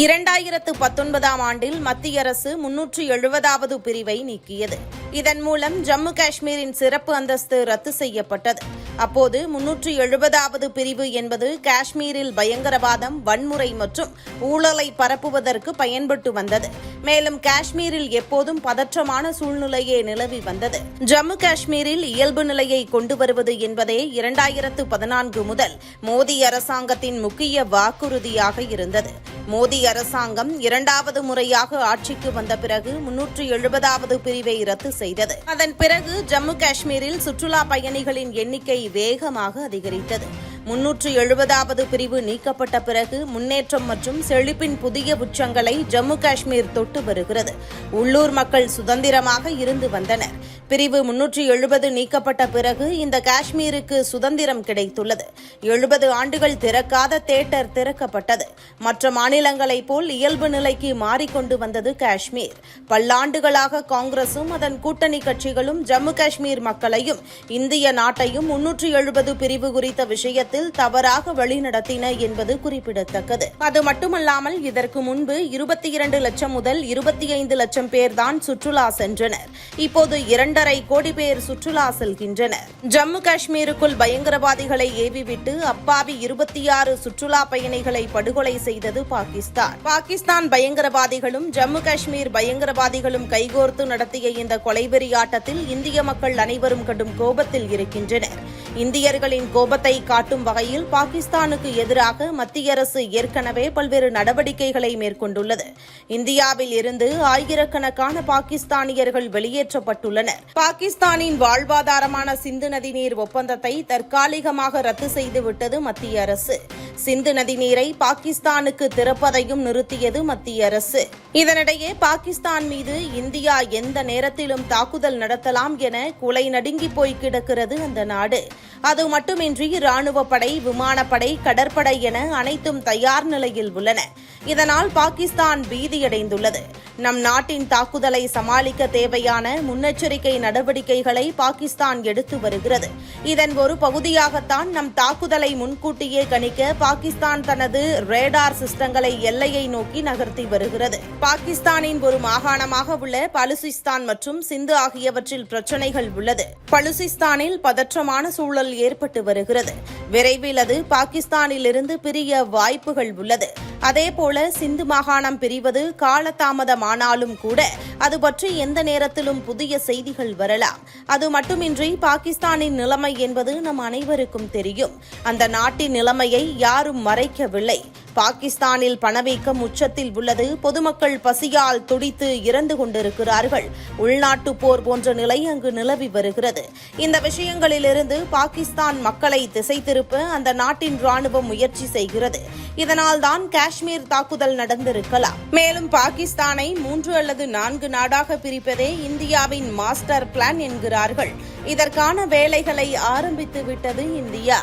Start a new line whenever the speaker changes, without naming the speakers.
இரண்டாயிரத்து பத்தொன்பதாம் ஆண்டில் மத்திய அரசு முன்னூற்று எழுபதாவது பிரிவை நீக்கியது. இதன் மூலம் ஜம்மு காஷ்மீரின் சிறப்பு அந்தஸ்து ரத்து செய்யப்பட்டது. அப்போது முன்னூற்று எழுபதாவது பிரிவு என்பது காஷ்மீரில் பயங்கரவாதம் வன்முறை மற்றும் ஊழலை பரப்புவதற்கு பயன்பட்டு வந்தது. மேலும் காஷ்மீரில் எப்போதும் பதற்றமான சூழ்நிலையே நிலவி வந்தது. ஜம்மு காஷ்மீரில் இயல்பு நிலையை கொண்டு வருவது என்பதே இரண்டாயிரத்து பதினான்கு முதல் மோடி அரசாங்கத்தின் முக்கிய வாக்குறுதியாக இருந்தது. மோடி அரசாங்கம் இரண்டாவது முறையாக ஆட்சிக்கு வந்த பிறகு முன்னூற்று எழுபதாவது பிரிவை ரத்து செய்தது. அதன் பிறகு ஜம்மு காஷ்மீரில் சுற்றுலா பயணிகளின் எண்ணிக்கை வேகமாக அதிகரித்தது. முன்னூற்று எழுபதாவது பிரிவு நீக்கப்பட்ட பிறகு முன்னேற்றம் மற்றும் செழிப்பின் புதிய உச்சங்களை ஜம்மு காஷ்மீர் தொட்டு வருகிறது. உள்ளூர் மக்கள் சுதந்திரமாக இருந்து வந்தனர். பிரிவு முன்னூற்றி எழுபது நீக்கப்பட்ட பிறகு இந்த காஷ்மீருக்கு சுதந்திரம் கிடைத்துள்ளது. எழுபது ஆண்டுகள் திறக்காத தேட்டர் திறக்கப்பட்டது. மற்ற மாநிலங்களைப் போல் இயல்பு நிலைக்கு மாறிக்கொண்டு வந்தது காஷ்மீர். பல்லாண்டுகளாக காங்கிரசும் அதன் கூட்டணி கட்சிகளும் ஜம்மு காஷ்மீர் மக்களையும் இந்திய நாட்டையும் முன்னூற்றி எழுபது பிரிவு குறித்த விஷயத்தில் தவறாக வழிநடத்தின என்பது குறிப்பிடத்தக்கது. அது மட்டுமல்லாமல் இதற்கு முன்பு இருபத்தி இரண்டு லட்சம் முதல் இருபத்தி ஐந்து லட்சம் பேர்தான் சுற்றுலா சென்றனர். இப்போது இரண்டு இரண்டரை கோடி பேர் சுற்றுலா செல்கின்றனர். ஜம்மு காஷ்மீருக்குள் பயங்கரவாதிகளை ஏவிவிட்டு அப்பாவி இருபத்தி ஆறு சுற்றுலா பயணிகளை படுகொலை செய்தது பாகிஸ்தான். பாகிஸ்தான் பயங்கரவாதிகளும் ஜம்மு காஷ்மீர் பயங்கரவாதிகளும் கைகோர்த்து நடத்திய இந்த கொலைவெறி ஆட்டத்தில் இந்திய மக்கள் அனைவரும் கடும் கோபத்தில் இருக்கின்றனர். இந்தியர்களின் கோபத்தை காட்டும் வகையில் பாகிஸ்தானுக்கு எதிராக மத்திய அரசு ஏற்கனவே பல்வேறு நடவடிக்கைகளை மேற்கொண்டுள்ளது. இந்தியாவில் இருந்து ஆயிரக்கணக்கான பாகிஸ்தானியர்கள் வெளியேற்றப்பட்டுள்ளனர். பாகிஸ்தானின் வாழ்வாதாரமான சிந்து நதிநீர் ஒப்பந்தத்தை தற்காலிகமாக ரத்து செய்துவிட்டது மத்திய அரசு. சிந்து நதிநீரை பாகிஸ்தானுக்கு திறப்பதையும் நிறுத்தியது மத்திய அரசு. இதனிடையே பாகிஸ்தான் மீது இந்தியா எந்த நேரத்திலும் தாக்குதல் நடத்தலாம் என குலை நடுங்கி போய் கிடக்கிறது அந்த நாடு. அது மட்டுமின்றி ராணுவ படை விமானப்படை கடற்படை என அனைத்தும் தயார் நிலையில் உள்ளன. இதனால் பாகிஸ்தான் பீதியடைந்துள்ளது. நம் நாட்டின் தாக்குதலை சமாளிக்க தேவையான முன்னெச்சரிக்கை நடவடிக்கைகளை பாகிஸ்தான் எடுத்து வருகிறது. இதன் ஒரு பகுதியாகத்தான் நம் தாக்குதலை முன்கூட்டியே கணிக்க பாகிஸ்தான் தனது ரேடார் சிஸ்டங்களை எல்லையை நோக்கி நகர்த்தி வருகிறது. பாகிஸ்தானின் ஒரு மாகாணமாக உள்ள பலுசிஸ்தான் மற்றும் சிந்து ஆகியவற்றில் பிரச்சனைகள் உள்ளது. பலுசிஸ்தானில் பதற்றமான சூழல் ஏற்பட்டு வருகிறது. விரைவில் அது பாகிஸ்தானிலிருந்து பிரிய வாய்ப்புகள் உள்ளது. அதேபோல சிந்து மாகாணம் பிரிவது காலதாமதமானாலும் கூட அது பற்றி எந்த நேரத்திலும் புதிய செய்திகள் வரலாம். அது மட்டுமின்றி பாகிஸ்தானின் நிலைமை என்பது நம் அனைவருக்கும் தெரியும். அந்த நாட்டின் நிலைமையை யாரும் மறைக்கவில்லை. பாகிஸ்தானில் பணவீக்கம் உச்சத்தில் உள்ளது. பொதுமக்கள் பசியால் துடித்து இறந்து கொண்டிருக்கிறார்கள். உள்நாட்டு போர் போன்ற நிலை அங்கு நிலவி வருகிறது. இந்த விஷயங்களிலிருந்து பாகிஸ்தான் மக்களை திசை திருப்ப அந்த நாட்டின் ராணுவம் முயற்சி செய்கிறது. இதனால்தான் காஷ்மீர் தாக்குதல் நடந்திருக்கலாம். மேலும் பாகிஸ்தானை மூன்று அல்லது நான்கு நாடாக பிரிப்பதே இந்தியாவின் மாஸ்டர் பிளான் என்கிறார்கள். இதற்கான வேலைகளை ஆரம்பித்து விட்டது இந்தியா.